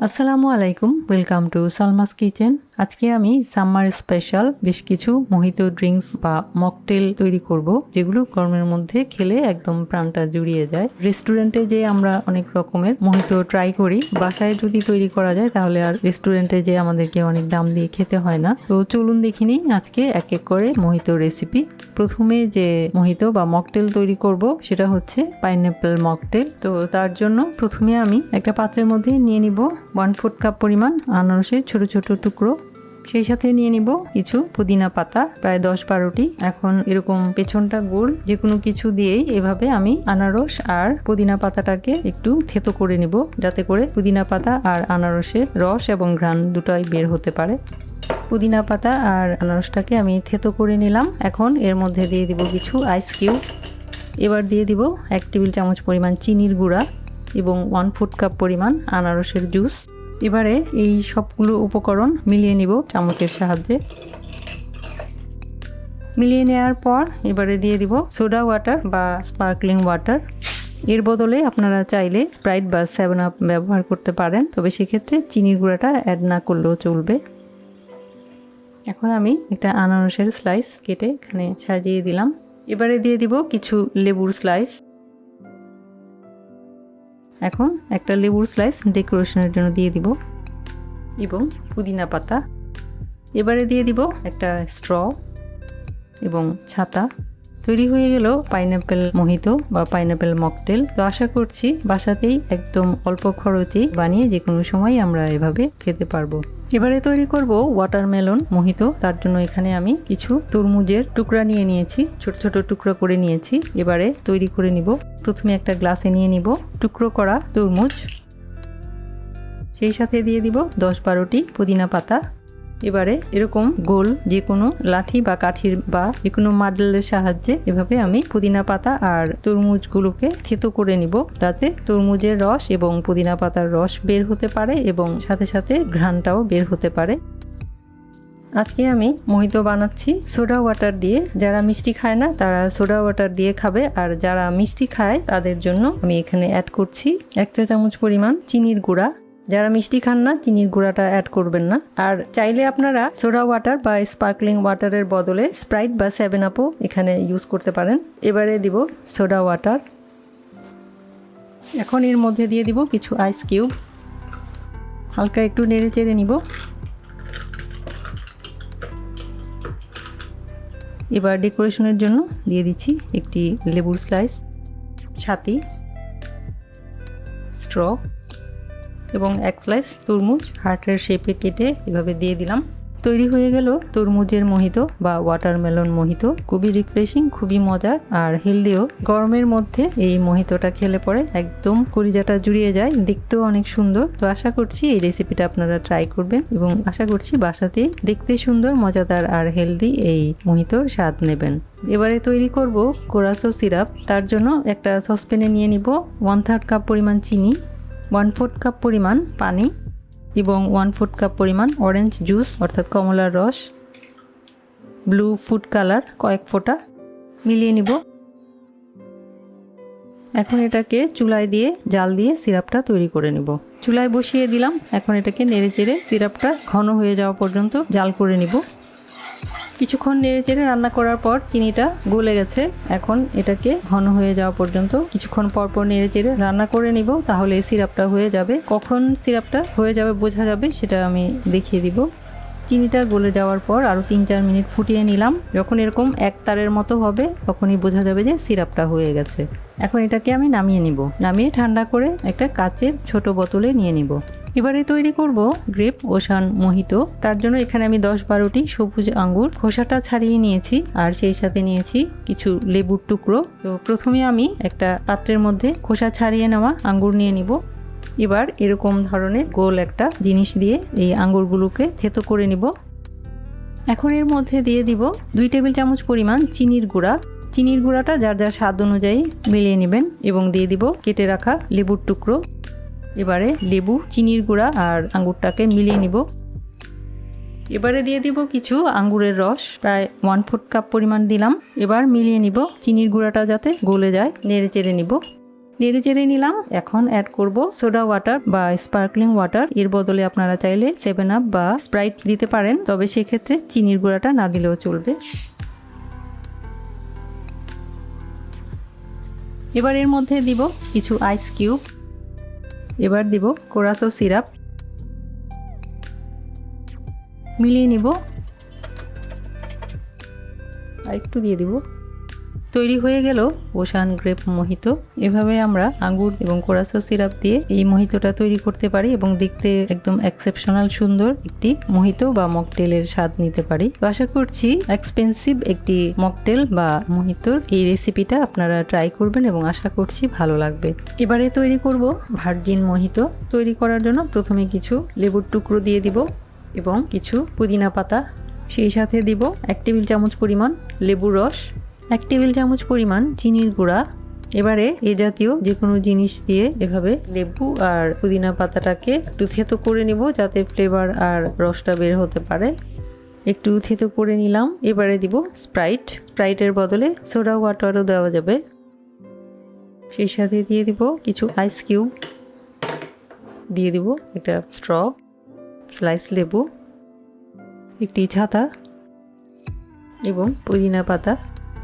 আসসালামু আলাইকুম welcome to Salma's kitchen আজকে আমি সাম্মার স্পেশাল বেশ কিছু মোহিত ড্রিঙ্কস বা মকটেল তৈরি করব, যেগুলো গরমের মধ্যে খেলে একদম প্রাণটা জুড়িয়ে যায়। রেস্টুরেন্টে যে আমরা অনেক রকমের মোহিত ট্রাই করি, বাসায় যদি তৈরি করা যায় তাহলে আর রেস্টুরেন্টে যে আমাদেরকে অনেক দাম দিয়ে খেতে হয় না। তো চলুন দেখি দেখিনি আজকে এক এক করে মোহিত রেসিপি। প্রথমে যে মোহিত বা মকটেল তৈরি করব, সেটা হচ্ছে পাইনঅ্যাপেল মকটেল। তো তার জন্য প্রথমে আমি একটা পাত্রের মধ্যে নিয়ে নিব ওয়ান ফোর্থ কাপ পরিমাণ আনারসের ছোট ছোট টুকরো সেই সাথে নিয়ে নিব কিছু পুদিনা পাতা, প্রায় দশ বারোটি। এখন এরকম পেছনটা গোল যে কোনো কিছু দিয়েই এভাবে আমি আনারস আর পুদিনা পাতাটাকে একটু থেতো করে নিব, যাতে করে পুদিনা পাতা আর আনারসের রস এবং ঘ্রাণ দুটোই বের হতে পারে। পুদিনা পাতা আর আনারসটাকে আমি থেতো করে নিলাম। এখন এর মধ্যে দিয়ে দিব কিছু আইস কিউব এবার দিয়ে দিব এক টেবিল চামচ পরিমাণ চিনির গুঁড়া এবং ওয়ান ফুড কাপ পরিমাণ আনারসের জুস এবারে এই সবগুলো উপকরণ মিলিয়ে নিব চামচের সাহায্যে। মিলিয়ে নেওয়ার পর এবারে দিয়ে দিব সোডা ওয়াটার বা স্পার্কলিং ওয়াটার। এর বদলে আপনারা চাইলে স্প্রাইট বা সেভেন আপ ব্যবহার করতে পারেন, তবে সেক্ষেত্রে চিনির গুঁড়াটা অ্যাড না করলেও চলবে। এখন আমি একটা আনারসের স্লাইস কেটে এখানে সাজিয়ে দিলাম। এবারে দিয়ে দিব কিছু লেবুর স্লাইস এখন একটা লেবুর স্লাইস ডেকোরেশনের জন্য দিয়ে দিব এবং পুদিনা পাতা। এবারে দিয়ে দিব একটা স্ট্র এবং ছাতা। তৈরি হয়ে গেল পাইনাপেল মোহিত বা পাইনাপেল মকটেল তো আশা করছি বাসাতেই একদম অল্প খরচেই বানিয়ে যে কোনো সময় আমরা এভাবে খেতে পারব। এবারে তৈরি করব ওয়াটারমেলন মোহিত। তার জন্য এখানে আমি কিছু তরমুজের টুকরা নিয়ে নিয়েছি, ছোট ছোট টুকরো করে নিয়েছি। এবারে তৈরি করে নিব। প্রথমে একটা গ্লাসে নিয়ে নিব টুকরো করা তরমুজ। সেই সাথে দিয়ে দিব দশ বারোটি পুদিনা পাতা। এবারে এরকম গোল যে কোনো লাঠি বা কাঠির বা যে কোনো মাডেলের সাহায্যে এভাবে আমি পুদিনা পাতা আর তরমুজগুলোকে থেতো করে নিব তাতে তরমুজের রস এবং পুদিনা পাতার রস বের হতে পারে এবং সাথে সাথে ঘ্রাণটাও বের হতে পারে। আজকে আমি মোহিত বানাচ্ছি সোডা ওয়াটার দিয়ে। যারা মিষ্টি খায় না, তারা সোডা ওয়াটার দিয়ে খাবে। আর যারা মিষ্টি খায়, তাদের জন্য আমি এখানে অ্যাড করছি এক চা চামচ পরিমাণ চিনির গুঁড়া। যারা মিষ্টি খান না, চিনির গুঁড়াটা অ্যাড করবেন না। আর চাইলে আপনারা সোডা ওয়াটার বা স্পার্কলিং ওয়াটারের বদলে স্প্রাইট বা সেভেন আপও এখানে ইউজ করতে পারেন। এবারে দিব সোডা ওয়াটার এখন এর মধ্যে দিয়ে দিব কিছু আইস কিউব হালকা একটু নেড়ে চেড়ে নিব। এবার ডেকোরেশনের জন্য দিয়ে দিচ্ছি একটি লেবুর স্লাইস ছাতি স্ট্র এবং এক স্লাইস তরমুজ হার্টের শেপে কেটে এভাবে দিয়ে দিলাম। তৈরি হয়ে গেল তরমুজের মোহিত বা ওয়াটারমেলন মোহিত। খুবই রিফ্রেশিং খুবই মজার আর হেলদিও গরমের মধ্যে এই মোহিতটা খেলে পরে একদম কলিজাটা জুড়িয়ে যায়, দেখতেও অনেক সুন্দর। তো আশা করছি এই রেসিপিটা আপনারা ট্রাই করবেন এবং আশা করছি বাসাতে দেখতে সুন্দর, মজাদার আর হেলদি এই মোহিতর স্বাদ নেবেন। এবারে তৈরি করব কোরাসো সিরাপ তার জন্য একটা সসপ্যানে নিয়ে নিব। ওয়ান থার্ড কাপ পরিমাণ চিনি। ওয়ান ফোর্থ কাপ পরিমাণ পানি এবং ওয়ান ফোর্থ কাপ পরিমাণ অরেঞ্জ জুস অর্থাৎ কমলার রস। ব্লু ফুড কালার কয়েক ফোঁটা মিলিয়ে নিব। এখন এটাকে চুলায় দিয়ে, জাল দিয়ে সিরাপটা তৈরি করে নিব। চুলায় বসিয়ে দিলাম, এখন এটাকে নেড়ে চেড়ে সিরাপটা ঘন হয়ে যাওয়া পর্যন্ত জাল করে নিব। কিছুক্ষণ নেড়ে চেড়ে রান্না করার পর চিনিটা গলে গেছে। এখন এটাকে ঘন হয়ে যাওয়া পর্যন্ত কিছুক্ষণ পর পর নেড়ে চেড়ে রান্না করে নিব, তাহলে সিরাপটা হয়ে যাবে। কখন সিরাপটা হয়ে যাবে বোঝা যাবে, সেটা আমি দেখিয়ে দিব। চিনিটা গলে যাওয়ার পর আরও তিন চার মিনিট ফুটিয়ে নিলাম। যখন এরকম এক তারের মতো হবে, তখনই বোঝা যাবে যে সিরাপটা হয়ে গেছে। এখন এটাকে আমি নামিয়ে নিব। নামিয়ে ঠান্ডা করে একটা কাচের ছোট বোতলে নিয়ে নিব। এবারে তৈরি করব গ্রেপ ওশান মোহিত। তার জন্য এখানে আমি দশ বারোটি সবুজ আঙ্গুর, খোসাটা ছাড়িয়ে নিয়েছি আর সেই সাথে নিয়েছি কিছু লেবুর টুকরো। তো প্রথমে আমি একটা পাত্রের মধ্যে খোসা ছাড়িয়ে নেওয়া আঙ্গুর নিয়ে নিব। এবার এরকম ধরনের গোল একটা জিনিস দিয়ে এই আঙ্গুরগুলোকে থেতো করে নিব। এখন এর মধ্যে দিয়ে দিব দুই টেবিল চামচ পরিমাণ চিনির গুঁড়া। চিনির গুঁড়াটা যার যার স্বাদ অনুযায়ী মিলিয়ে নেবেন এবং দিয়ে দিব কেটে রাখা লেবুর টুকরো। এবারে লেবু, চিনির গুঁড়া আর আঙ্গুরটাকে মিলিয়ে নিব। এবারে দিয়ে দিব কিছু আঙ্গুরের রস, প্রায় ওয়ান ফুট কাপ পরিমাণ দিলাম। এবার মিলিয়ে নিব চিনির গুঁড়াটা যাতে গলে যায়, নেড়ে চেড়ে নিব। নেড়ে চেড়ে নিলাম, এখন অ্যাড করব সোডা ওয়াটার বা স্পার্কলিং ওয়াটার এর বদলে আপনারা চাইলে সেভেন আপ বা স্প্রাইট দিতে পারেন, তবে সেক্ষেত্রে চিনির গুঁড়াটা না দিলেও চলবে। এবার এর মধ্যে দিব কিছু আইস কিউব এবার দিব কোরাসো সিরাপ। মিলিয়ে নিব। আর একটু দিয়ে দিব। তৈরি হয়ে গেল ওশান গ্রেপ মোহিত। এভাবে আমরা আঙ্গুর এবং কোরাসো সিরাপ দিয়ে এই মোহিতটা তৈরি করতে পারি এবং দেখতে একদম এক্সেপশনাল সুন্দর একটি মোহিত বা মকটেলের স্বাদ নিতে পারি। আশা করছি এক্সপেন্সিভ একটি মকটেল বা মোহিতর এই রেসিপিটা আপনারা ট্রাই করবেন এবং আশা করছি ভালো লাগবে। এবারে তৈরি করব ভার্জিন মোহিত। তৈরি করার জন্য প্রথমে কিছু লেবুর টুকরো দিয়ে দিব এবং কিছু পুদিনা পাতা। সেই সাথে দিব এক টেবিল চামচ পরিমাণ লেবুর রস। এক টেবিল চামচ পরিমাণ চিনির গুঁড়া। এবারে এ জাতীয় যে কোনো জিনিস দিয়ে এভাবে লেবু আর পুদিনা পাতাটাকে একটু থেতো করে নিব যাতে ফ্লেভার আর রসটা বের হতে পারে। একটু থেতো করে নিলাম। এবারে দিব স্প্রাইট স্প্রাইটের বদলে সোডা ওয়াটারও দেওয়া যাবে। সেই সাথে দিয়ে দিব কিছু আইস কিউব দিয়ে দিব একটা স্ট্র স্লাইস লেবু, একটি ছাতা এবং পুদিনা পাতা।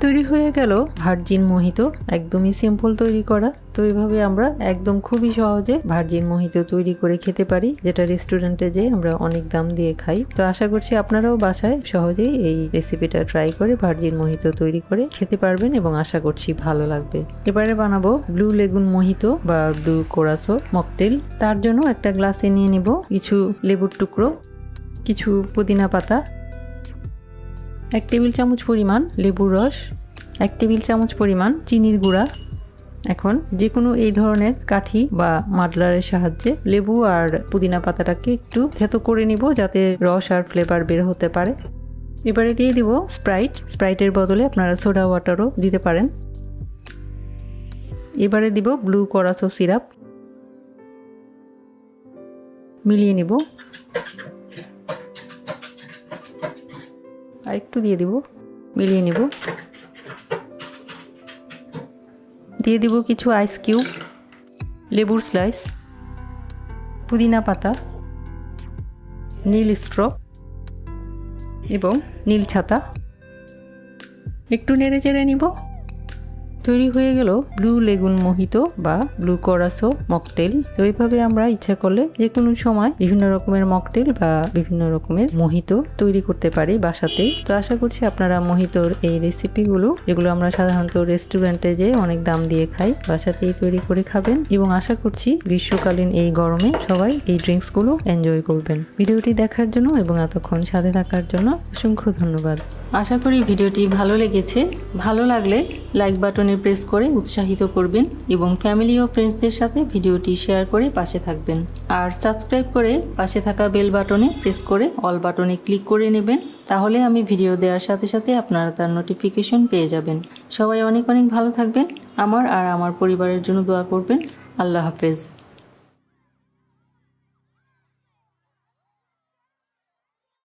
তৈরি হয়ে গেল ভার্জিন মোহিত। একদমই সিম্পল তৈরি করা। তো এভাবে আমরা একদম খুবই সহজে ভার্জিন মোহিত তৈরি করে খেতে পারি, যেটা রেস্টুরেন্টে যেয়ে আমরা অনেক দাম দিয়ে খাই। তো আশা করছি আপনারাও বাসায় সহজেই এই রেসিপিটা ট্রাই করে ভার্জিন মোহিত তৈরি করে খেতে পারবেন এবং আশা করছি ভালো লাগবে। এবারে বানাবো ব্লু লেগুন মোহিত বা ব্লু কোরাসো মকটেল তার জন্য একটা গ্লাসে নিয়ে নিব কিছু লেবুর টুকরো, কিছু পুদিনা পাতা। এক টেবিল চামচ পরিমাণ লেবুর রস, এক টেবিল চামচ পরিমাণ চিনির গুঁড়া। এখন যে কোনো এই ধরনের কাঠি বা মাডলারের সাহায্যে লেবু আর পুদিনা পাতাটাকে একটু থেতো করে নিব যাতে রস আর ফ্লেভার বের হতে পারে। এবারে দিয়ে দিব স্প্রাইট স্প্রাইটের বদলে আপনারা সোডা ওয়াটারও দিতে পারেন। এবারে দিব ব্লু করাসো সিরাপ মিলিয়ে নিব। আর একটু দিয়ে দিব, মিলিয়ে নেব। দিয়ে দিব কিছু আইস কিউব লেবুর স্লাইস পুদিনা পাতা, নীল স্ট্র এবং নীল ছাতা। একটু নেড়ে চেড়ে নিব। তৈরি হয়ে গেল ব্লু লেগুন মোহিত বা ব্লু করাসো মকটেল তো এইভাবে আমরা ইচ্ছা করলে যে কোনো সময় বিভিন্ন রকমের মকটেল বা বিভিন্ন রকমের মোহিত তৈরি করতে পারি বাসাতেই। তো আশা করছি আপনারা মোহিতর এই রেসিপিগুলো যেগুলো আমরা সাধারণত রেস্টুরেন্টে যে অনেক দাম দিয়ে খাই, বাসাতেই তৈরি করে খাবেন। এবং আশা করছি গ্রীষ্মকালীন এই গরমে সবাই এই ড্রিঙ্কসগুলো এনজয় করবেন। ভিডিওটি দেখার জন্য এবং এতক্ষণ সাথে থাকার জন্য অসংখ্য ধন্যবাদ। আশা করি ভিডিওটি ভালো লেগেছে। ভালো লাগলে লাইক বাটনে প্রেস করে উৎসাহিত করবেন এবং ফ্যামিলি ও ফ্রেন্ডসদের সাথে ভিডিওটি শেয়ার করে পাশে থাকবেন। আর সাবস্ক্রাইব করে পাশে থাকা বেল বাটনে প্রেস করে অল বাটনে ক্লিক করে নেবেন, তাহলে আমি ভিডিও দেওয়ার সাথে সাথে আপনারা তার নোটিফিকেশন পেয়ে যাবেন। সবাই অনেক অনেক ভালো থাকবেন। আমার আর আমার পরিবারের জন্য দোয়া করবেন। আল্লাহ হাফেজ।